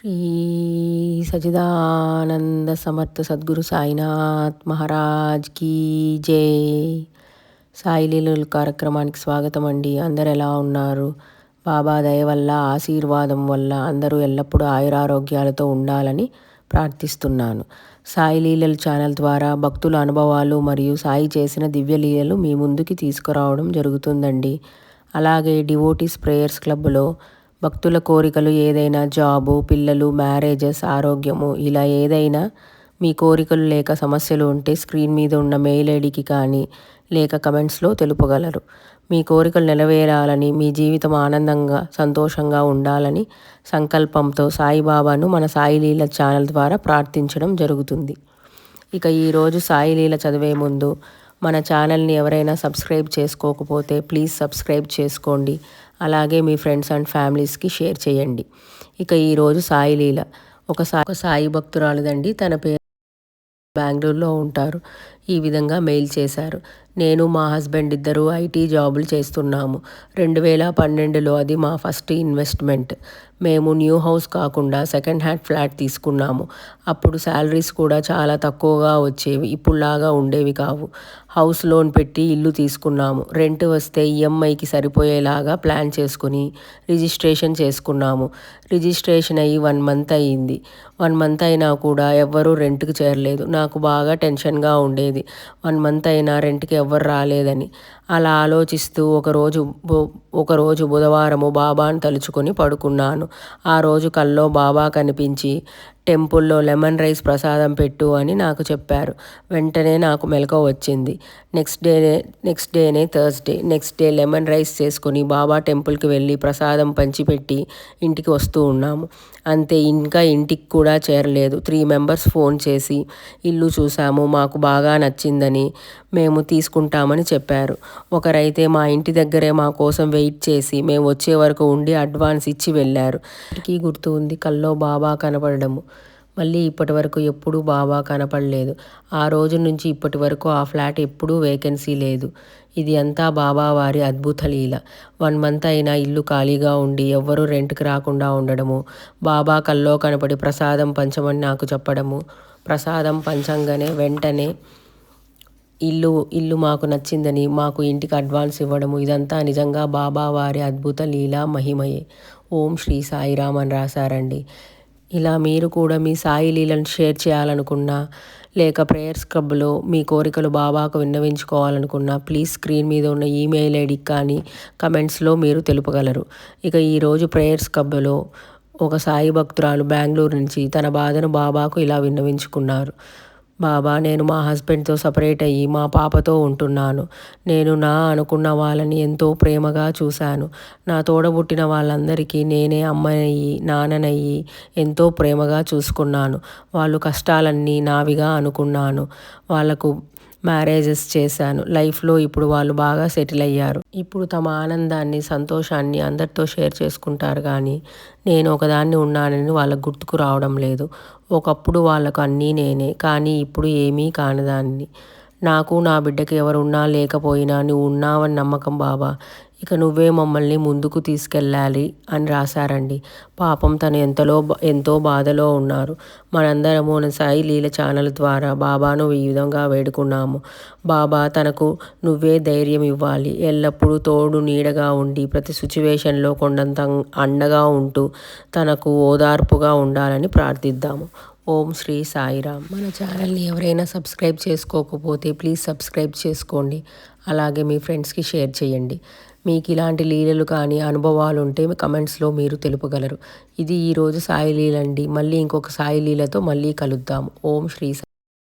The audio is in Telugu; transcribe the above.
శ్రీ సచిదానంద సమర్థ సద్గురు సాయినాథ్ మహారాజ్ కీ జై. సాయిలీల కార్యక్రమానికి స్వాగతం అండి. అందరు ఎలా ఉన్నారు? బాబా దయ వల్ల ఆశీర్వాదం వల్ల అందరూ ఎల్లప్పుడూ ఆయురారోగ్యాలతో ఉండాలని ప్రార్థిస్తున్నాను. సాయి లీలల ఛానల్ ద్వారా భక్తుల అనుభవాలు మరియు సాయి చేసిన దివ్యలీలలు మీ ముందుకి తీసుకురావడం జరుగుతుందండి. అలాగే డివోటీస్ ప్రేయర్స్ క్లబ్లో భక్తుల కోరికలు ఏదైనా జాబు పిల్లలు మ్యారేజెస్ ఆరోగ్యము ఇలా ఏదైనా మీ కోరికలు లేక సమస్యలు ఉంటే స్క్రీన్ మీద ఉన్న మెయిల్ ఐడికి కానీ లేక కమెంట్స్లో తెలుపగలరు. మీ కోరికలు నెరవేరాలని మీ జీవితం ఆనందంగా సంతోషంగా ఉండాలని సంకల్పంతో సాయిబాబాను మన సాయిలీల ఛానల్ ద్వారా ప్రార్థించడం జరుగుతుంది. ఇక ఈరోజు సాయిలీల చదివే ముందు మన ఛానల్ని ఎవరైనా సబ్స్క్రైబ్ చేసుకోకపోతే ప్లీజ్ సబ్స్క్రైబ్ చేసుకోండి. అలాగే మీ ఫ్రెండ్స్ అండ్ ఫ్యామిలీస్కి షేర్ చేయండి. ఇక ఈరోజు సాయి లీల ఒక సా ఒక సాయి భక్తురాలుదండి. తన పేరు బెంగళూరులో ఉంటారు. ఈ విధంగా మెయిల్ చేశారు. నేను మా హస్బెండ్ ఇద్దరు ఐటీ జాబులు చేస్తున్నాము. రెండు వేల పన్నెండులో అది మా ఫస్ట్ ఇన్వెస్ట్మెంట్. మేము న్యూ హౌస్ కాకుండా సెకండ్ హ్యాండ్ ఫ్లాట్ తీసుకున్నాము. అప్పుడు శాలరీస్ కూడా చాలా తక్కువగా వచ్చేవి ఇప్పుడులాగా ఉండేవి కావు. హౌస్ లోన్ పెట్టి ఇల్లు తీసుకున్నాము. రెంట్ వస్తే ఈఎంఐకి సరిపోయేలాగా ప్లాన్ చేసుకుని రిజిస్ట్రేషన్ చేసుకున్నాము. రిజిస్ట్రేషన్ అయ్యి వన్ మంత్ అయ్యింది. వన్ మంత్ అయినా కూడా ఎవ్వరూ రెంట్కి చేరలేదు. నాకు బాగా టెన్షన్గా ఉండేది. వన్ మంత్ అయినా రెంట్కి ఎవ్వరు రాలేదని అలా ఆలోచిస్తూ ఒకరోజు ఒకరోజు బుధవారము బాబాను తలుచుకొని పడుకున్నాను. ఆ రోజు కల్లో బాబా కనిపించి టెంపుల్లో లెమన్ రైస్ ప్రసాదం పెట్టు అని నాకు చెప్పారు. వెంటనే నాకు మెలకువ వచ్చింది. నెక్స్ట్ డేనే నెక్స్ట్ డేనే Thursday. Next day lemon rice చేసుకొని బాబా టెంపుల్కి వెళ్ళి ప్రసాదం పంచిపెట్టి ఇంటికి వస్తూ ఉన్నాము. అంతే ఇంకా ఇంటికి కూడా చేరలేదు. త్రీ మెంబర్స్ ఫోన్ చేసి ఇల్లు చూసాము మాకు బాగా నచ్చిందని మేము తీసుకుంటామని చెప్పారు. ఒకరైతే మా ఇంటి దగ్గరే మా కోసం వెయ్యి వెయిట్ చేసి మేము వచ్చే వరకు ఉండి అడ్వాన్స్ ఇచ్చి వెళ్ళారు. ఇప్పటికీ గుర్తు ఉంది కల్లో బాబా కనపడము మళ్ళీ ఇప్పటి వరకు ఎప్పుడూ బాబా కనపడలేదు. ఆ రోజు నుంచి ఇప్పటి వరకు ఆ ఫ్లాట్ ఎప్పుడూ వేకెన్సీ లేదు. ఇది అంతా బాబా వారి అద్భుత లీల. వన్ మంత్ అయినా ఇల్లు ఖాళీగా ఉండి ఎవ్వరూ రెంట్కి రాకుండా ఉండడము. బాబా కల్లో కనపడి ప్రసాదం పంచమని నాకు చెప్పడము. ప్రసాదం పంచంగానే వెంటనే ఇల్లు ఇల్లు మాకు నచ్చిందని మాకు ఇంటికి అడ్వాన్స్ ఇవ్వడము ఇదంతా నిజంగా బాబా వారి అద్భుత లీలా మహిమయే. ఓం శ్రీ సాయిరామ్ అని రాశారండి. ఇలా మీరు కూడా మీ సాయి లీలను షేర్ చేయాలనుకున్నా లేక ప్రేయర్స్ క్లబ్లో మీ కోరికలు బాబాకు విన్నవించుకోవాలనుకున్నా ప్లీజ్ స్క్రీన్ మీద ఉన్న ఈమెయిల్ ఐడికి కానీ కమెంట్స్లో మీరు తెలుపగలరు. ఇక ఈరోజు ప్రేయర్స్ క్లబ్లో ఒక సాయి భక్తురాలు బెంగళూరు నుంచి తన బాధను బాబాకు ఇలా విన్నవించుకున్నారు. బాబా నేను మా హస్బెండ్తో సపరేట్ అయ్యి మా పాపతో ఉంటున్నాను. నేను నా అనుకున్న వాళ్ళని ఎంతో ప్రేమగా చూశాను. నా తోడబుట్టిన వాళ్ళందరికీ నేనే అమ్మనయ్యి నాన్ననయ్యి ఎంతో ప్రేమగా చూసుకున్నాను. వాళ్ళు కష్టాలన్నీ నావిగా అనుకున్నాను. వాళ్ళకు మ్యారేజెస్ చేశాను. లైఫ్లో ఇప్పుడు వాళ్ళు బాగా సెటిల్ అయ్యారు. ఇప్పుడు తమ ఆనందాన్ని సంతోషాన్ని అందరితో షేర్ చేసుకుంటారు కానీ నేను ఒకదాన్ని ఉన్నానని వాళ్ళకు గుర్తుకు రావడం లేదు. ఒకప్పుడు వాళ్ళకు అన్నీ నేనే కానీ ఇప్పుడు ఏమీ కానిదాన్ని నాకు నా బిడ్డకి ఎవరున్నా లేకపోయినా నువ్వు ఉన్నావని నమ్మకం బాబా. ఇక నువ్వే మమ్మల్ని ముందుకు తీసుకెళ్ళాలి అని రాశారండి. పాపం తను ఎంతలో ఎంతో బాధలో ఉన్నారు. మనందరము సాయి లీల ఛానల్ ద్వారా బాబాను ఈ విధంగా వేడుకున్నాము. బాబా తనకు నువ్వే ధైర్యం ఇవ్వాలి. ఎల్లప్పుడూ తోడు నీడగా ఉండి ప్రతి సిచ్యువేషన్లో కొండంత అండగా ఉంటూ తనకు ఓదార్పుగా ఉండాలని ప్రార్థిద్దాము. ఓం శ్రీ సాయిరామ్ మన ఛానల్ని ఎవరైనా సబ్స్క్రైబ్ చేసుకోకపోతే ప్లీజ్ సబ్స్క్రైబ్ చేసుకోండి. అలాగే మీ ఫ్రెండ్స్కి షేర్ చేయండి. మీకు ఇలాంటి లీలలు కానీ అనుభవాలు ఉంటే కమెంట్స్లో మీరు తెలుపగలరు. ఇది ఈరోజు సాయి లీలండి మళ్ళీ ఇంకొక సాయి లీలతో మళ్ళీ కలుద్దాం. ఓం శ్రీ